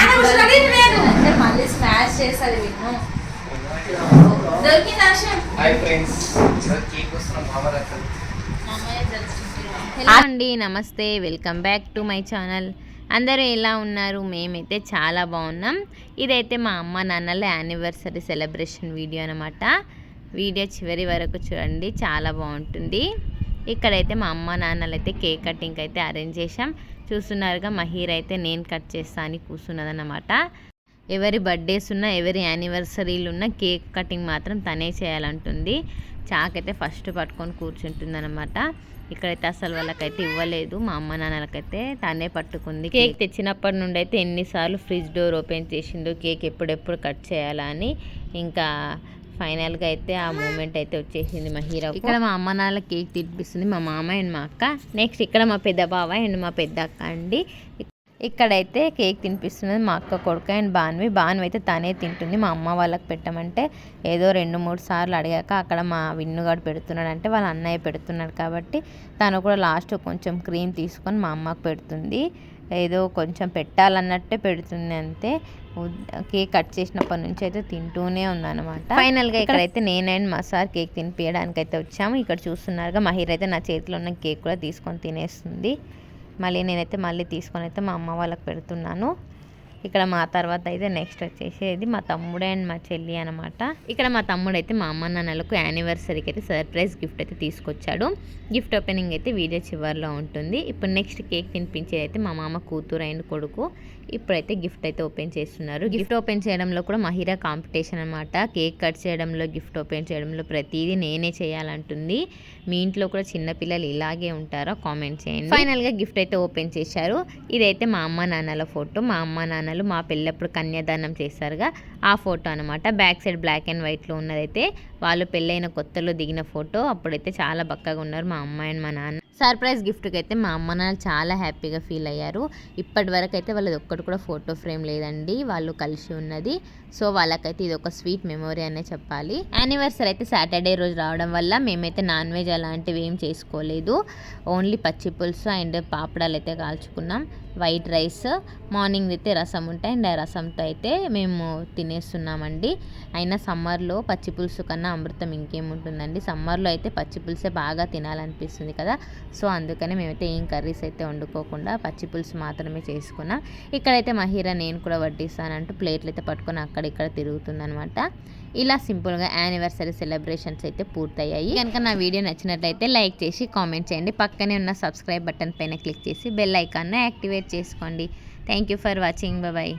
అంటే మళ్ళీ స్మాష్ చేస్తుంది విన్ను. దొరికింది ఆశయం హాయ్ ఫ్రెండ్స్ ఈరోజు కేక్ వస్తున్నాం మామరత్నం హలో అండి నమస్తే. Welcome back to my channel అందరూ ఎలా ఉన్నారు? మేమైతే చాలా బాగున్నాం. ఇదైతే మా అమ్మ నాన్నల యానివర్సరీ సెలబ్రేషన్ వీడియో అనమాట వీడియో చివరి వరకు చూడండి. చాలా బాగుంటుంది. ఇక్కడైతే మా అమ్మ నాన్నలు అయితే కేక్ కటింగ్ అయితే అరేంజ్ చేసాం చూస్తున్నారుగా మహీర్ అయితే నేను కట్ చేస్తా అని కూర్చున్నదన్నమాట. ఎవరి బర్త్డేస్ ఉన్నా ఎవరి యానివర్సరీలు ఉన్నా కేక్ కటింగ్ మాత్రం తనే చేయాలంటుంది. చాక్ అయితే ఫస్ట్ పట్టుకొని కూర్చుంటుందన్నమాట. ఇక్కడైతే అసలు వాళ్ళకైతే ఇవ్వలేదు. మా అమ్మ నాన్నలకైతే తనే పట్టుకుంది కేక్. తెచ్చినప్పటి నుండి అయితే ఎన్నిసార్లు ఫ్రిడ్జ్ డోర్ ఓపెన్ చేసిందో కేక్ ఎప్పుడెప్పుడు కట్ చేయాలా అని. ఇంకా ఫైనల్గా అయితే ఆ మూమెంట్ అయితే వచ్చేసింది మా హీరో ఇక్కడ మా అమ్మ నాన్న కేక్ తినిపిస్తుంది మా మామ అండ్ మా అక్క. నెక్స్ట్ ఇక్కడ మా పెద్ద బావ అండ్ మా పెద్ద అక్క అండి. ఇక్కడైతే కేక్ తినిపిస్తున్నది మా అక్క కొడుకు అండ్ బాన్వి. బాన్వి అయితే తనే తింటుంది. మా అమ్మ వాళ్ళకి పెట్టమంటే ఏదో రెండు మూడు సార్లు అడిగాక అక్కడ మా విన్నుగాడు పెడుతున్నాడు అంటే వాళ్ళ అన్నయ్య పెడుతున్నాడు కాబట్టి తను కూడా లాస్ట్ కొంచెం క్రీమ్ తీసుకొని మా అమ్మకు పెడుతుంది. ఏదో కొంచెం పెట్టాలన్నట్టే పెడుతుంది అంతే. కేక్ కట్ చేసినప్పటి నుంచి అయితే తింటూనే ఉందన్నమాట. ఫైనల్గా ఇక్కడైతే నేను అండ్ మా సార్ కేక్ తినిపించడానికి అయితే వచ్చాము. ఇక్కడ చూస్తున్నారుగా మహిర్ అయితే నా చేతిలో ఉన్న కేక్ కూడా తీసుకొని తినేస్తుంది. మళ్ళీ నేనైతే మళ్ళీ తీసుకొని అయితే మా అమ్మ వాళ్ళకి పెడుతున్నాను. ఇక్కడ మా తర్వాత అయితే నెక్స్ట్ వచ్చేసేది మా తమ్ముడు అండ్ మా చెల్లి అనమాట ఇక్కడ మా తమ్ముడు అయితే మా అమ్మ నాన్నలకు యానివర్సరీకి అయితే సర్ప్రైజ్ గిఫ్ట్ అయితే తీసుకొచ్చాడు. గిఫ్ట్ ఓపెనింగ్ అయితే వీడియో చివరిలో ఉంటుంది. ఇప్పుడు నెక్స్ట్ కేక్ తినిపించేది అయితే మా మామ కూతురు అండ్ కొడుకు. ఇప్పుడైతే గిఫ్ట్ అయితే ఓపెన్ చేస్తున్నారు. గిఫ్ట్ ఓపెన్ చేయడంలో కూడా మహిరా కాంపిటీషన్ అనమాట కేక్ కట్ చేయడంలో గిఫ్ట్ ఓపెన్ చేయడంలో ప్రతిదీ నేనే చేయాలంటుంది. మీ ఇంట్లో కూడా చిన్నపిల్లలు ఇలాగే ఉంటారా? కామెంట్ చేయండి. ఫైనల్గా గిఫ్ట్ అయితే ఓపెన్ చేశారు. ఇదైతే మా అమ్మ నాన్నల ఫోటో మా అమ్మ నాన్న నాన్నలు మా పెళ్ళప్పుడు కన్యాదానం చేస్తారుగా ఆ ఫోటో అనమాట బ్యాక్ సైడ్ బ్లాక్ అండ్ వైట్లో ఉన్నదైతే వాళ్ళు పెళ్ళైన కొత్తలో దిగిన ఫోటో. అప్పుడైతే చాలా బక్కగా ఉన్నారు మా అమ్మ అండ్ మా నాన్న. సర్ప్రైజ్ గిఫ్ట్కి అయితే మా అమ్మ నాన్న చాలా హ్యాపీగా ఫీల్ అయ్యారు. ఇప్పటి వరకు అయితే వాళ్ళది ఒక్కటి కూడా ఫోటో ఫ్రేమ్ లేదండి. వాళ్ళు కలిసి ఉన్నది. సో వాళ్ళకైతే ఇది ఒక స్వీట్ మెమొరీ అనే చెప్పాలి. యానివర్సరీ అయితే సాటర్డే రోజు రావడం వల్ల మేమైతే నాన్ వెజ్ అలాంటివి ఏం చేసుకోలేదు. ఓన్లీ పచ్చి పులుసు అండ్ పాపడాలు అయితే కాల్చుకున్నాం. వైట్ రైస్ మార్నింగ్ అయితే రసం ఉంటాయి. అండ్ ఆ రసంతో అయితే మేము తినేస్తున్నామండి. అయినా సమ్మర్లో పచ్చి పులుసు కన్నా అమృతం ఇంకేముంటుందండి. సమ్మర్లో అయితే పచ్చి పులుసే బాగా తినాలనిపిస్తుంది కదా. సో అందుకనే మేమైతే ఏం కర్రీస్ అయితే వండుకోకుండా పచ్చి పులుసు మాత్రమే చేసుకున్నాం. ఇక్కడైతే మహిరా నేను కూడా వడ్డిస్తానంటూ ప్లేట్లు అయితే పట్టుకొని అక్కడ ఇక్కడ తిరుగుతుందనమాట. ఇలా సింపుల్గా యానివర్సరీ సెలబ్రేషన్స్ అయితే పూర్తయ్యాయి. కనుక నా వీడియో నచ్చినట్లయితే లైక్ చేసి కామెంట్ చేయండి. పక్కనే ఉన్న సబ్స్క్రైబ్ బటన్ పైన క్లిక్ చేసి బెల్ ఐకాన్ను యాక్టివేట్ చేసుకోండి. Thank you for watching. Bye